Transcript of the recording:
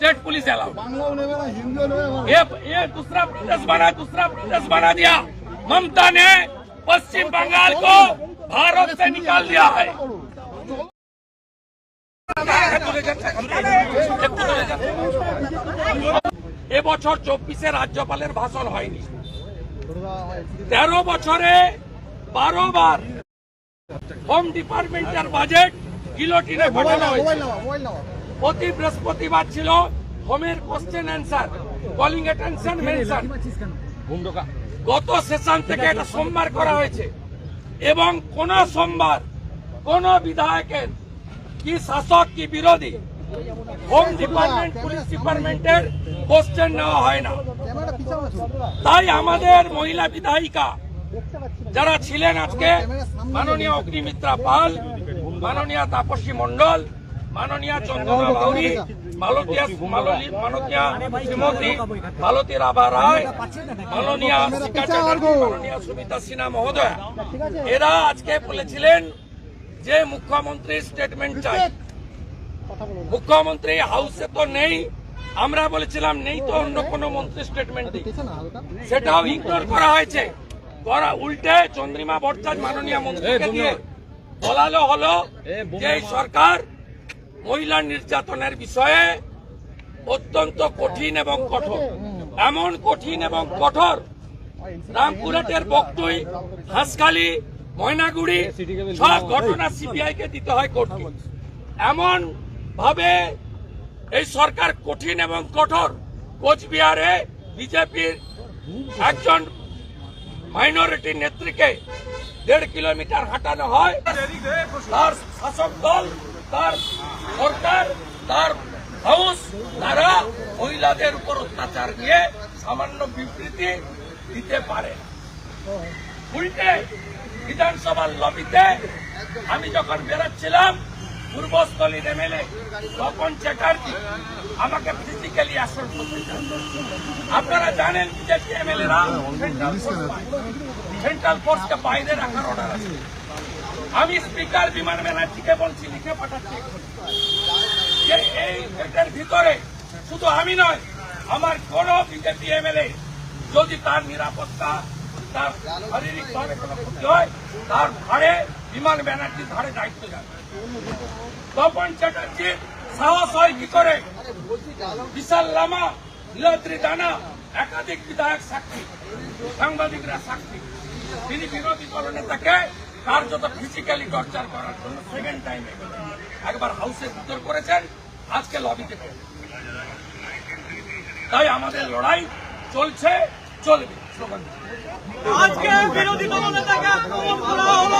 State police allowed বাংলাও নেবে না হিন্দিও নেবে না ये ये दूसरा प्रदेश बना दूसरा प्रदेश बना दिया ममता ने पश्चिम बंगाल को भारत से निकाल दिया है এবছর চব্বিশে রাজ্যপালের ভাষণ হয়নি তেরো বছরে বারো বার হোম ডিপার্টমেন্টের বাজেট গিলোটিনে মোবাইল পাঠানো নাও হয়েছে প্রতি বৃহস্পতিবার ছিল হোমের question answer calling attention mention গত সেশন থেকে এটা সোমবার করা হয়েছে। এবং কোন সোমবার কোন বিধায়কের কি শাসক কি বিরোধী হোম ডিপার্টমেন্ট পুলিশ ডিপার্টমেন্টের কোশ্চেন নেওয়া হয় না। তাই আমাদের মহিলা বিধায়িকা যারা ছিলেন আজকে মাননীয় অগ্নিমিত্রা পাল মাননীয় তাপসী মণ্ডল মাননীয় চন্দনা বাউরি মালতীয়া মাননীয়া শ্রীমতী মালতী রাভা রায়, মাননীয় মাননীয় সুমিতা সিনহা মহোদয়। এরা আজকে বলেছিলেন যে মুখ্যমন্ত্রী স্টেটমেন্ট চাই। মুখ্যমন্ত্রী হাউসে তো নেই, আমরা বলেছিলাম নেই তো অন্য কোনো মন্ত্রী স্টেটমেন্ট দিই। সেটাও ইগনোর করা হয়েছে। করা উল্টে চন্দ্রিমা ভট্টাচার্য মাননীয় মন্ত্রীকে দিয়ে বলালো হলো যে সরকার মহিলা নির্যাতনের বিষয়ে অত্যন্ত কঠিন এবং কঠোর। এমন কঠিন এবং কঠোর রামপুরহাটের বক্তই হাঁসখালি, ময়নাগুড়ি, সব ঘটনা সিবিআই কে দিতে হয় কোর্টকে এমন ভাবে এই সরকার কঠিন এবং কঠোর, কোচবিহারে বিজেপির একজন মাইনরিটি নেত্রীকে দেড় কিলোমিটার হাঁটানো হয়। তার শাসক দল তার সরকার, তার হাউস, তারা মহিলাদের উপর অত্যাচার নিয়ে সামান্য বিবৃতি দিতে পারে। উল্টে বিধানসভার লবিতে আমি যখন বেরোচ্ছিলাম পূর্বস্থলীর এমএলএ তপন চ্যাটার্জি আমাকে ফিজিক্যালি আসর করতে চান আপনারা জানেন বিজেপি এমএলএরা সেন্ট্রাল ফোর্সকে বাইরে রাখার অর্ডার আছে আমি স্পিকার বিমান ব্যানার্জিকে বলছি, লিখে পাঠাচ্ছি যে এই গেটের ভিতরে শুধু আমি নয়, আমার কোন বিজেপি এমএলএ, যদি তার নিরাপত্তা, তার শারীরিক ভাবে কোনো ক্ষতি হয়, তার ভাড়ে বিমান ব্যানার্জির ভাড়ে দায়িত্ব যাবে। তপন চ্যাটার্জির সাহস হয় কি করে? বিশাল লামা নীলাদ্রি দানা একাধিক বিধায়ক সাক্ষী, সাংবাদিকরা সাক্ষী। তিনি বিরোধী দলনেতাকে কার্যত ফিজিক্যালি টর্চার করার জন্য সেকেন্ড টাইম একবার হাউসে ভিতর করেছেন আজকে লবিতে। তাই আমাদের লড়াই চলছে চলবে। স্লোগান আজকে বিরোধী দলনেতাকে আক্রমণ করা হলো